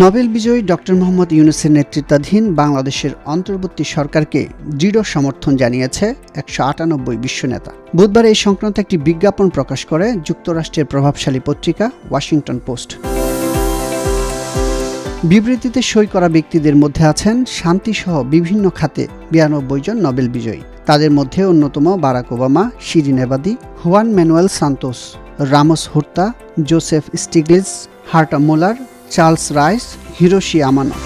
Nobel বিজয়ী doctor Mohammad ইউনুসের নেতৃত্বাধীন বাংলাদেশের অন্তর্বর্তী সরকারকে দৃঢ় সমর্থন জানিয়েছে একশো আটানব্বই বিশ্ব নেতা। বুধবার এই সংক্রান্ত একটি বিজ্ঞাপন প্রকাশ করে যুক্তরাষ্ট্রের প্রভাবশালী পত্রিকা ওয়াশিংটন পোস্ট। বিবৃতিতে সই করা ব্যক্তিদের মধ্যে আছেন শান্তিসহ বিভিন্ন খাতে বিরানব্বই জন নোবেল বিজয়ী। তাদের মধ্যে অন্যতম Barack Obama, Shirin Ebadi, Juan Manuel Santos, Ramos Horta, Joseph Stiglitz, Herta Muller Charles Rice, Hiroshi Amano.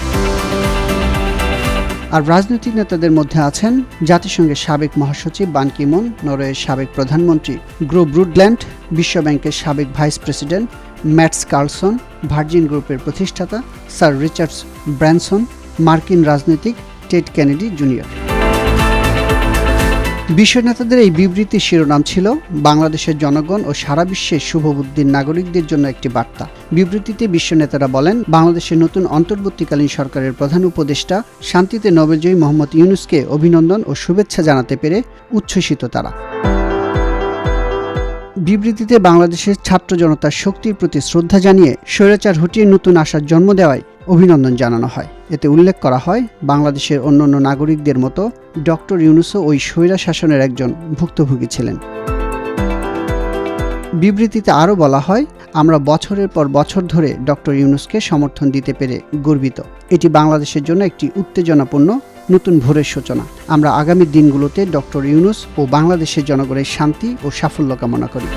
আর রাজনৈতিক নেতাদের মধ্যে আছেন জাতিসংঘের সাবেক মহাসচিব বান কিমুন, নরওয়ের সাবেক প্রধানমন্ত্রী গ্রো ব্রুডল্যান্ড বিশ্বব্যাংকের সাবেক vice president Mats Karlsson, Virgin গ্রুপের প্রতিষ্ঠাতা স্যার রিচার্ডস ব্র্যানসন, মার্কিন রাজনীতিক টেড কেনেডি জুনিয়র। বিশ্ব নেতাদের এই বিবৃতির শিরোনাম ছিল বাংলাদেশের জনগণ ও সারা বিশ্বের শুভবুদ্ধির নাগরিকদের জন্য একটি বার্তা। বিবৃতিতে বিশ্ব নেতারা বলেন, বাংলাদেশের নতুন অন্তর্বর্তীকালীন সরকারের প্রধান উপদেষ্টা শান্তিতে নোবেলজয়ী মোহাম্মদ ইউনুসকে অভিনন্দন ও শুভেচ্ছা জানাতে পেরে উচ্ছ্বসিত তারা। বিবৃতিতে বাংলাদেশের ছাত্র জনতার শক্তির প্রতি শ্রদ্ধা জানিয়ে স্বৈরাচার হটিয়ে নতুন আশার জন্ম দেওয়ায় অভিনন্দন জানানো হয়। এতে উল্লেখ করা হয়, বাংলাদেশের অন্যান্য নাগরিকদের মতো ডক্টর ইউনুসও ওই স্বৈরা শাসনের একজন ভুক্তভোগী ছিলেন। বিবৃতিতে আরও বলা হয়, আমরা বছরের পর বছর ধরে ডক্টর ইউনুসকে সমর্থন দিতে পেরে গর্বিত। এটি বাংলাদেশের জন্য একটি উত্তেজনাপূর্ণ নতুন ভোরের সূচনা। আমরা আগামী দিনগুলোতে ডক্টর ইউনুস ও বাংলাদেশের জনগণের শান্তি ও সাফল্য কামনা করি।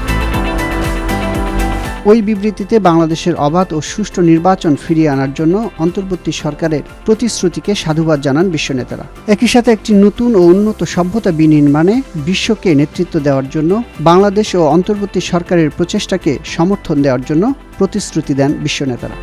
ওই বিবৃতিতে বাংলাদেশের অবাধ ও সুষ্ঠু নির্বাচন ফিরিয়ে আনার জন্য অন্তর্বর্তী সরকারের প্রতিশ্রুতিকে সাধুবাদ জানান বিশ্বনেতারা। একই সাথে একটি নতুন ও উন্নত সভ্যতা বিনির্মাণে বিশ্বকে নেতৃত্ব দেওয়ার জন্য, বাংলাদেশ ও অন্তর্বর্তী সরকারের প্রচেষ্টাকে সমর্থন দেওয়ার জন্য প্রতিশ্রুতি দেন বিশ্ব নেতারা